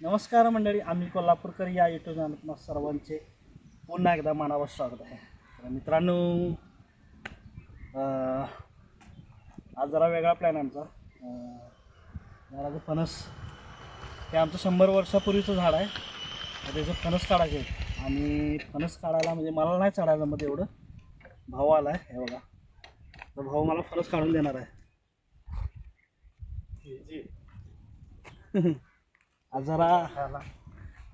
नमस्कार मंडळी आम्ही कोल्हापूरकर या युट्यूब चॅनल सर्वांचे पुन्हा एकदा मनावर स्वागत आहे. तर मित्रांनो आज जरा वेगळा प्लॅन आमचा. झाडाचं फणस हे आमचं शंभर वर्षापूर्वीचं झाड आहे. त्याचं फणस काढायचे. आणि फणस काढायला म्हणजे मला नाही चढायला मध्ये एवढं. भाऊ आला आहे हे बघा. तर भाऊ मला फणस काढून देणार आहे. आज जरा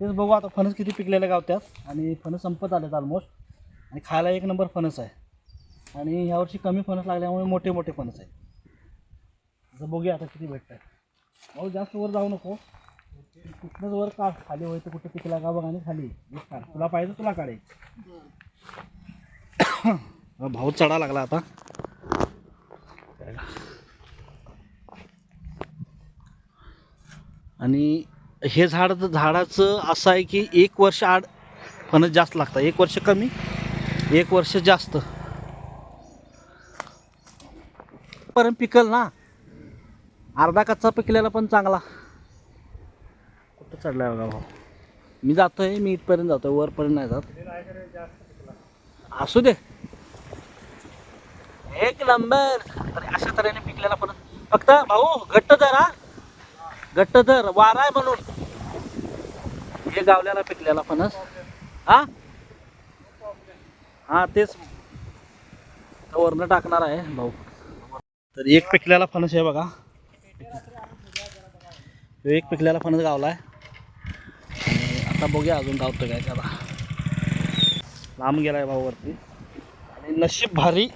तेच बघू आता फणस किती पिकलेलं गावत्यात. आणि फणस संपत आलेत ऑलमोस्ट आणि खायला एक नंबर फणस आहे. आणि ह्यावर्षी कमी फणस लागल्यामुळे मोठे मोठे फणस आहेत. जर बघूया आता किती भेटत आहे भाऊ जास्त वर जाऊ नको. कुठनंच वर का खाली होय तर कुठे पिकला का बघा आणि खाली. तुला पाहिजे तुला काढे. भाऊ चढा लागला आता. आणि हे झाड झाडाचं असं आहे की एक वर्ष आड फणस जास्त लागतं. एक वर्ष कमी एक वर्ष जास्त. पर्यंत पिकल ना? अर्धा कच्चा पिकलेला पण चांगला. कुठं चढला बघा भाऊ? मी जातोय मी इथपर्यंत जातोय वरपर्यंत नाही जात. असू दे. एक नंबर. तर अशा तऱ्हेने पिकलेला पण फक्त भाऊ घट्ट जरा. घट्ट धर वारा आहे म्हणून. हे गावल्याला पिकलेला फणस. हा? हा तेच. वरनं टाकणार आहे भाऊ. तर एक पिकलेला फणस आहे बघा. एक पिकलेला फणस गावला आहे. आणि आता बघूया अजून गावतो काय त्याला. लांब गेलाय भाऊ वरती. आणि नशीब भारी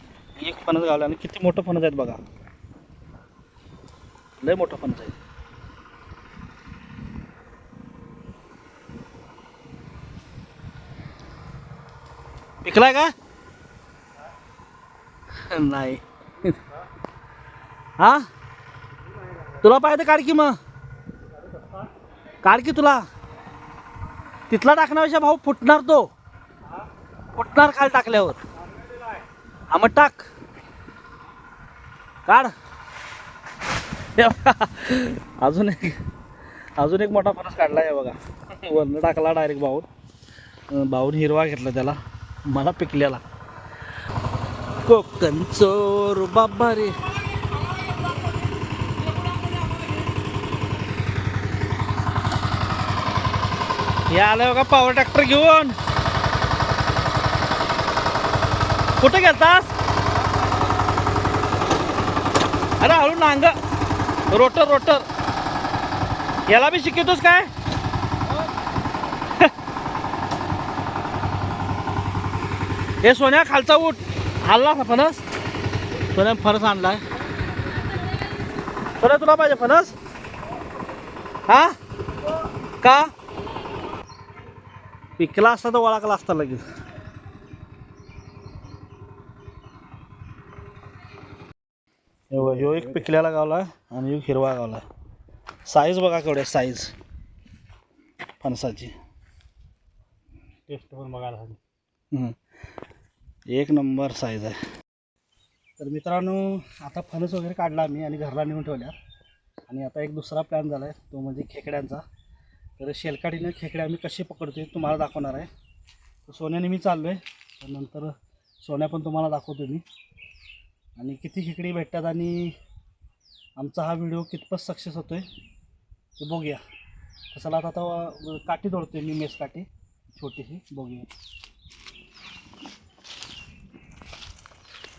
एक फणस गावला आणि किती मोठं फणस आहेत बघा. लय मोठं फणस आहे. पिकलाय का? नाही. हा? तुला पाहिजे काढ की मग. काढ की तुला. तिथला टाकण्यापेक्षा भाऊ फुटणार तो. फुटणार खाली टाकल्यावर. हा मग टाक. काढ. अजून एक अजून एक मोठा फणस काढला आहे बघा. वरनं टाकला डायरेक्ट भाऊन. भाऊन हिरवा घेतला त्याला. मला पिकलेला. कोकण चोर बाबा रे. हे आलं का पॉवर ट्रॅक्टर घेऊन. कुठे घेतास अरे हळू नांग. Rotor rotor. याला बी शिकवतोस काय? हे सोन्या खालचा उठ आणला ना फणस. सोन्या फणस आणलाय. सोन्या तुला पाहिजे फणस? हा? का? पिकला असता तर वळाकला असता लगेच. ह्यो एक पिकलेला गावला आणि एक हिरवा गावला साईज बघा केवढे साईज फणसाची. टेस्ट पण बघायला हवी. एक नंबर साईज आहे. तर मित्रांनो आता फणस वगैरे काढला आम्ही आणि घरला नेऊन ठेवल्या. आणि आता एक दुसरा प्लॅन झाला आहे तो म्हणजे खेकड्यांचा. तर शेलकाठीनं खेकड्या आम्ही कसे पकडतो तुम्हाला दाखवणार आहे. तर सोन्याने मी चाललो आहे नंतर सोन्या पण तुम्हाला दाखवतो मी. आणि किती खेकडी भेटतात आणि आमचा हा व्हिडिओ कितपत सक्सेस होतो आहे ते बघूया. तसं आता आता काठी तोडतो मी मेस काठी छोटीशी बघूया बारीक काठी आहे का रे? है ना? आपण नाही ठेवून जाणार. मोठ्या ते ही आहे. ही घेऊ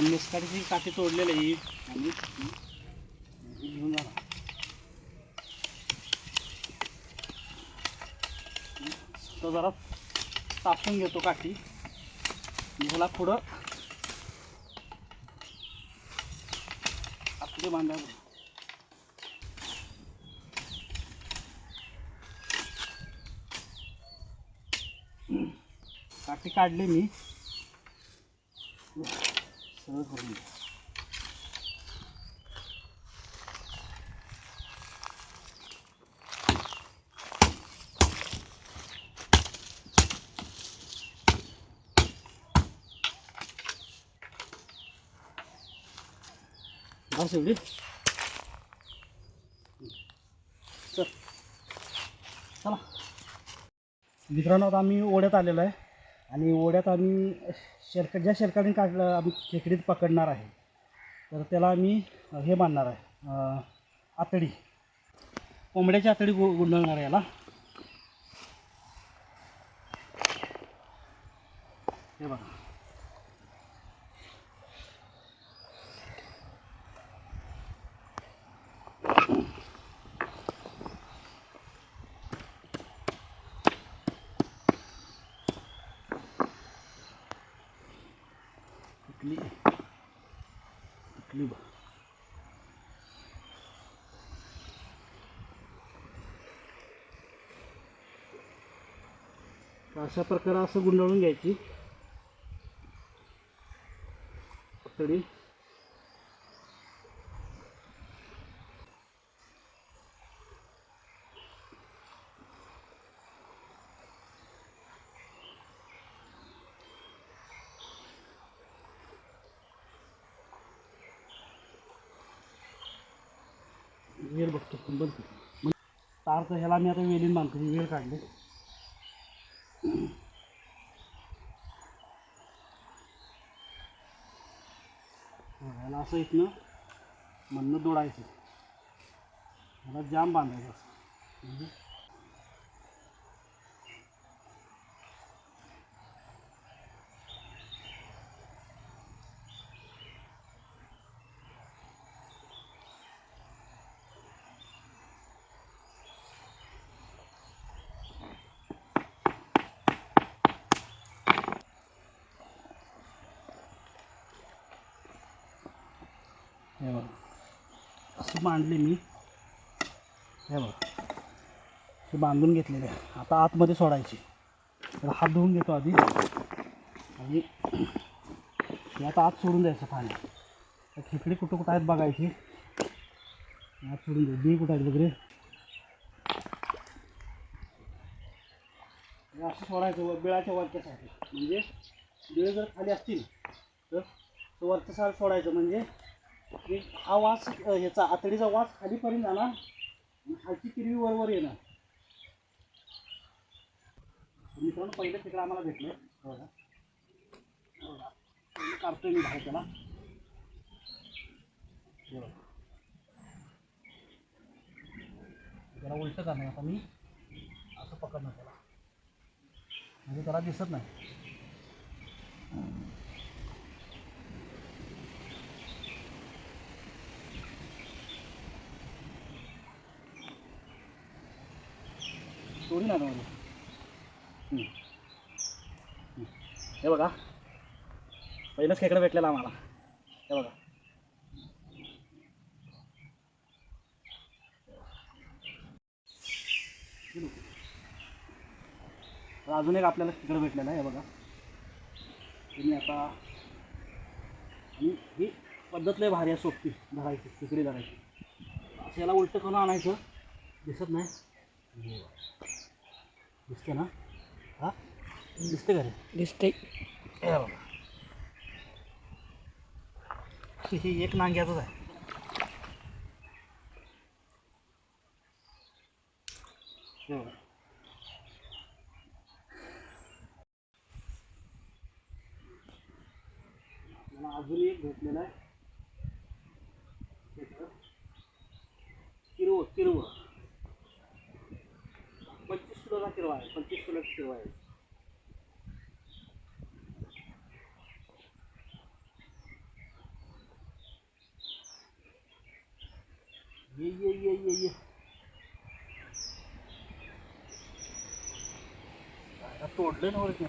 पण मिसकाडीची काठी जा तो जरा तापून घेतो काठी. ह्याला पुढं बांधायला काठी मी. सगळं करून घ्या. बस एवढी चल चला मित्रांनो आता आम्ही ओढ्यात आलेलो आहे आणि ओढ्यात आम्ही शेरक ज्या शेरकाने काढलं आम्ही खेकडीत पकडणार आहे. तर त्याला आम्ही हे बांधणार आहे आतडी. कोंबड्याची आतडी गु गुंडळणार आहे याला. हे बघा कुठली कुठली बघ तर अशा प्रकारे असं गुंडाळून घ्यायची तरी वेळ बघतो बंद कर. मग तार तर ह्याला मी आता वेलीन बांधतो ही वेळ काढली याला असं इथनं म्हणणं दोडायचं. याला जाम बांधायचं असं. म्हणजे असं मी. हे बघा. हे बांधून घेतलेले आहे. आता आतमध्ये सोडायची. तर हात धुवून घेतो आधी. आता आत सोडून द्यायचं पाणी तर खेकडे कुठं कुठं आहेत आत सोडून द्यायची बी कुठं आहेत वगैरे असं सोडायचं जर खाली तो सोडायचं. म्हणजे की हा वास अ, ह्याचा आतडीचा वास खालीपर्यंत आला आणि खालची किरवी वरवर येणार. मित्रांनो पहिलं तिकडे आम्हाला भेटलं. बघा. बघा. पहिलं काढतोय मी बाहेर त्याला. हे बघा. त्याला उलट करणार आता मी. असं पकडणार त्याला. म्हणजे त्याला दिसत नाही. सोडी ना हे बघा. पहिलंच खेकडं भेटलेलं आम्हाला. हे बघा. अजून एक आपल्याला खेकडं भेटलेलं आहे हे बघा. तुम्ही आता आणि ही पद्धत लय भारी आहे सोपती धरायची खेकडी धरायची. असं याला उलटं करून आणायचं? दिसत नाही. दिसते ना? हा? दिसते का रे दिसते हे ही एक आहे हे बघा. मला अजून एक भेटलेलं आहे किरव किरव किलोला किलोचा किरवा आहे पंचवीस किलो किरवा आहे. ये ये ये ये ये. आता तोडलं ना वरती.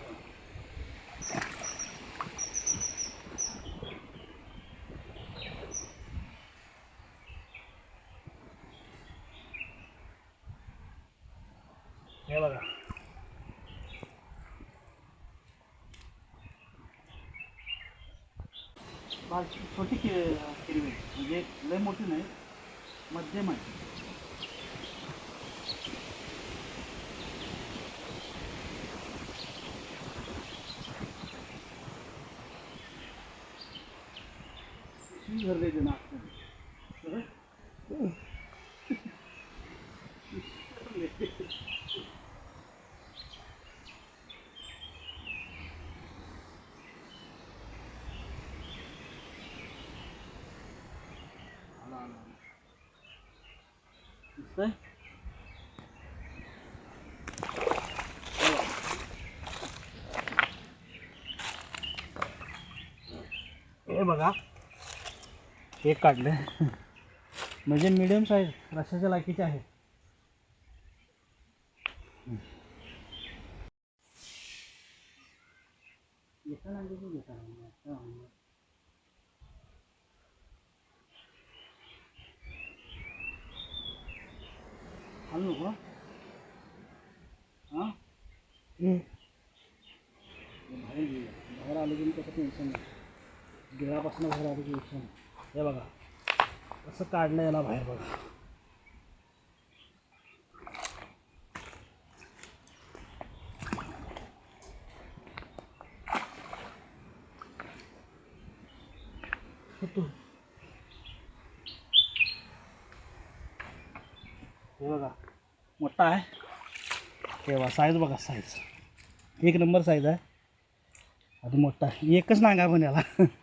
छोटी हिरवी म्हणजे लय मोठी नाही मध्यम आहे ते हे बघा. एक काढले. म्हणजे मिडियम साईज रशाच्या लायकीचे आहे. नको हां बाहेर आलं की कसं टेन्शन नाही. गिळापासून बाहेर आलं की टेन्शन हे बघा असं काढलं याला बाहेर बघा. हे बघा मोठा आहे. हे बघा साईज बघा साईज एक नंबर साईज आहे. अजून मोठा आहे. एकच नांगा पण याला.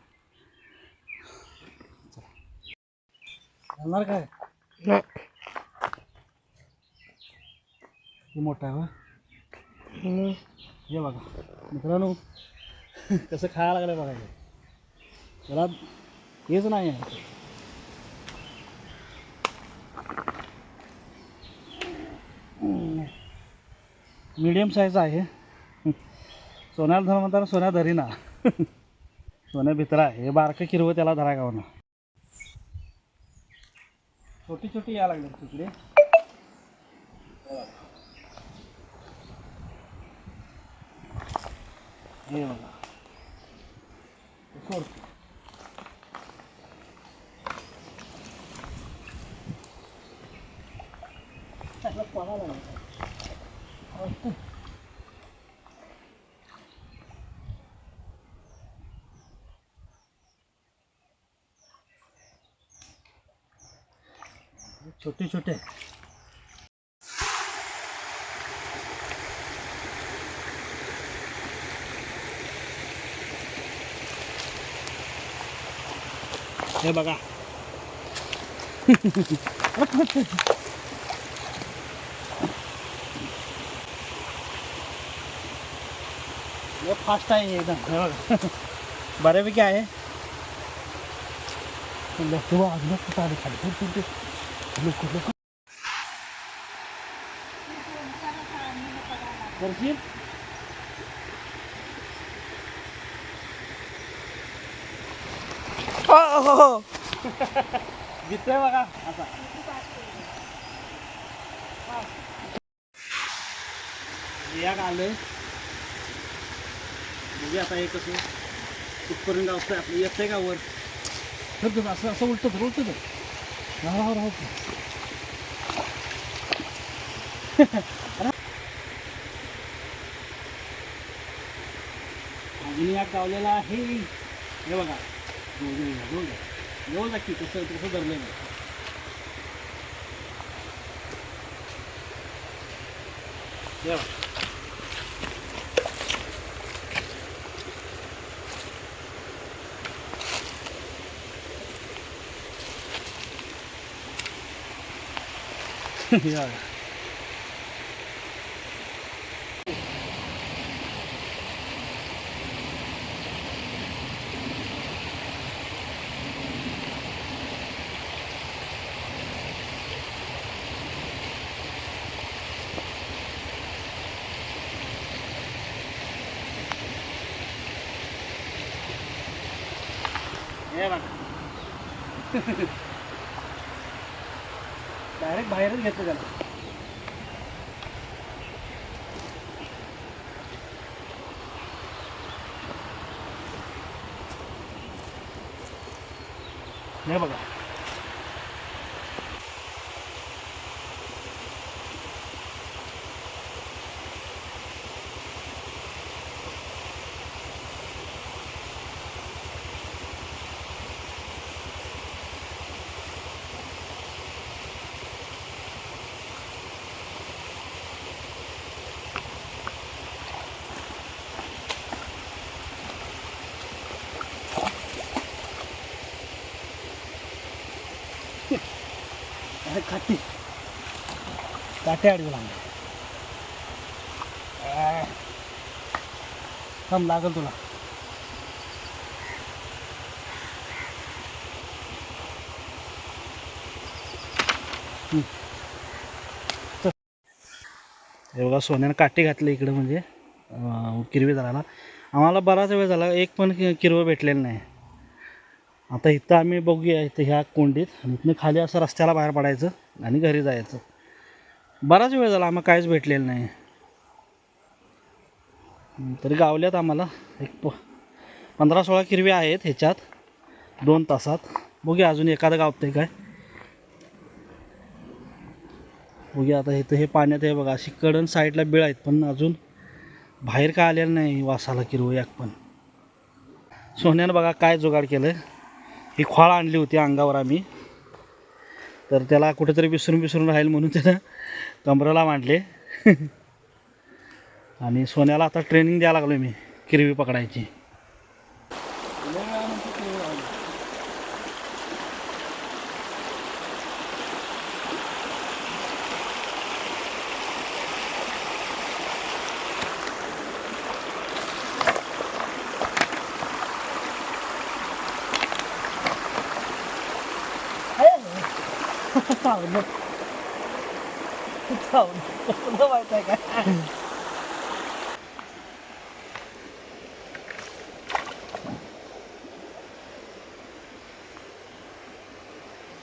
घालणार काय? हे मोठा आहे. हे? बघा. मित्रांनो कसं खायला लागलं बघा हे. त्याला हेच नाही आहे. मीडियम साईज आहे सोन्याला धर म्हणताना सोन्या धरीना. सोन्या भित्रा आहे. हे बारकं किरवं त्याला धरा गावना. छोटी छोटी या लागली तिकडे. हे बघा. सोड त्याला पळायला लागला. छोटे छोटे. हे बघा. फास्ट आहे एकदम. हे बघा. बऱ्यापैकी आहे. लोक अजून कुठं आले खाली लोक दिसतोय बघा. असा बियाग आलंय बघूया आता हे कसं कुठपर्यंत गावतंय आपलं येतंय का वर? असं असं उलटं तर उलटं राहा राहा अजून या गावलेला आहे हे बघा दोन दोन जवळ जा. कसं कसं धरलंय बघा. हे बघा. हे बघा. हे बघा डायरेक्ट बाहेरच घेतलं त्याला. हे बघा. काटे अडवी लागले थांब लागल तुला. हे बघा सोन्यानं काठी घातले इकडं म्हणजे. किरवे किरवी आम्हाला बराच वेळ झाला एक पण कि- किरवं भेटलेलं नाही. आता इथं आम्ही बघूया इथं ह्या कोंडीत. आणि इथनं खाली असं रस्त्याला बाहेर पडायचं आणि घरी जायचं. बराच वेळ झाला आम्हाला काहीच भेटलेलं नाही. तरी गावल्यात आम्हाला एक प पंधरा सोळा किरवी आहेत ह्याच्यात दोन तासात. बघूया अजून एखादं गावतंय काय. बघूया आता इथं हे पाण्यात आहे बघा अशी कडण साईडला बिळ आहेत पण अजून बाहेर काय आलेलं नाही वासाला किरवं याक पण. सोन्यानं बघा काय जुगाड केलं ही खोळ आणली होती अंगावर आम्ही. तर त्याला कुठेतरी विसरून विसरून राहील म्हणून त्यानं कमराला मांडले. आणि सोन्याला आता ट्रेनिंग द्यायला लागलो मी किरवी पकडायची. माहीत आहे का?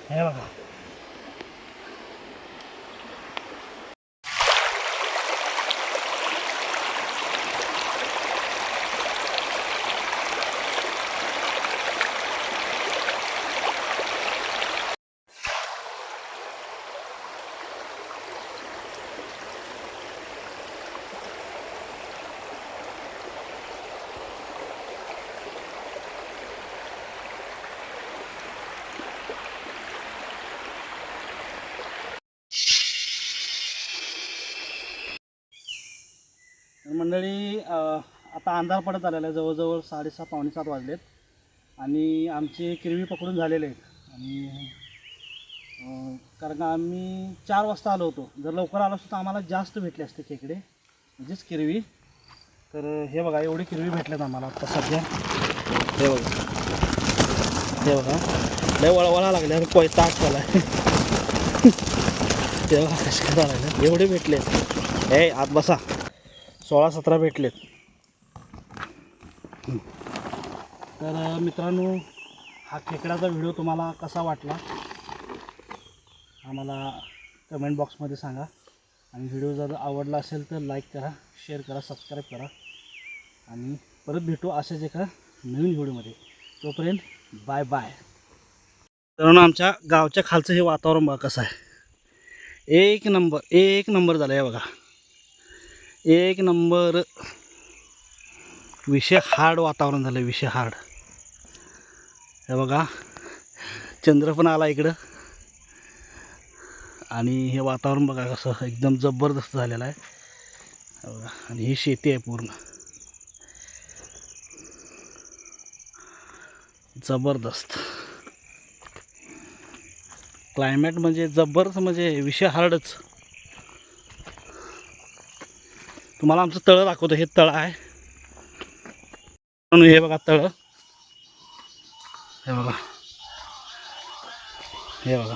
हे बघा. मंडळी आता अंधार पडत आलेला आहे. जवळजवळ साडेसहा पावणे सात वाजलेत. आणि आमचे किरवी पकडून झालेले आहेत. आणि कारण का आम्ही चार वाजता आलो होतो. जर लवकर आलो असतो तर आम्हाला जास्त भेटले असते खेकडे म्हणजेच किरवी. तर हे बघा एवढी किरवी भेटल्यात आम्हाला आता सध्या. हे बघा. हे बघा. लय वळवळा लागल्या. कोयता आटकाला आहे तेव्हा कशा लागल्या. एवढे भेटले हे आत बसा. सोळा सतरा भेटलेत. तर मित्रांनो हा खेकड्याचा व्हिडिओ तुम्हाला कसा वाटला? आम्हाला कमेंट बॉक्समध्ये सांगा. आणि व्हिडिओ जर आवडला असेल तर लाईक करा शेअर करा सबस्क्राईब करा. आणि परत भेटू अशाच एका नवीन व्हिडिओमध्ये. तोपर्यंत बाय बाय कारण आमच्या गावच्या खालचं हे वातावरण बघा कसं आहे. एक नंबर एक नंबर झालं आहे बघा. एक नंबर विषय हार्ड वातावरण झालं विषय हार्ड. हे बघा चंद्र पण आला इकडं. आणि हे वातावरण बघा कसं एकदम जबरदस्त झालेलं आहे. बघा आणि ही शेती आहे पूर्ण. जबरदस्त. क्लायमेट म्हणजे जबरदस्त म्हणजे विषय हार्डच. तुम्हाला आमचं तळं दाखवतो हे तळं आहे. म्हणून हे बघा तळं. हे बघा. हे बघा.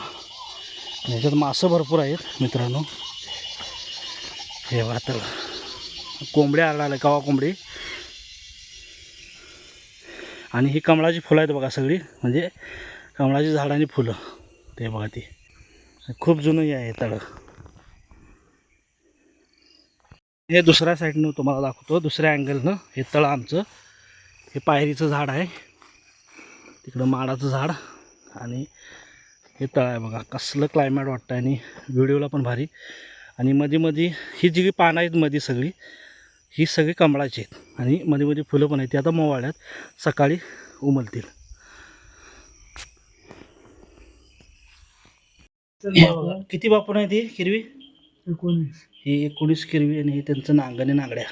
ह्याच्यात मासं भरपूर आहेत मित्रांनो. हे बघा तळं. कोंबड्या आरडायला कवा कोंबडी. आणि ही कमळाची फुलं आहेत बघा सगळी. म्हणजे कमळाची झाडांची फुलं. ते बघा ती. खूप जुनंही आहे तळं. हे दुसऱ्या साईडनं तुम्हाला दाखवतो. दुसऱ्या अँगलनं हे तळं आमचं. हे पायरीचं झाड आहे. तिकडं माडाचं झाड आणि हे तळ आहे बघा. कसलं क्लायमॅट वाटतं आणि व्हिडिओला पण भारी. आणि मध्ये मध्ये ही जी पानं आहेत मध्ये सगळी ही सगळी कमळाची आहेत. आणि मध्ये मध्ये फुलं पण आहेत. ती आता मोवाळ्यात सकाळी उमलतील. किती बापून आहे ती? हिरवी एकोणीस. ही एकोणीस किरवी आणि हे त्यांचं नांगणे नांगड्या.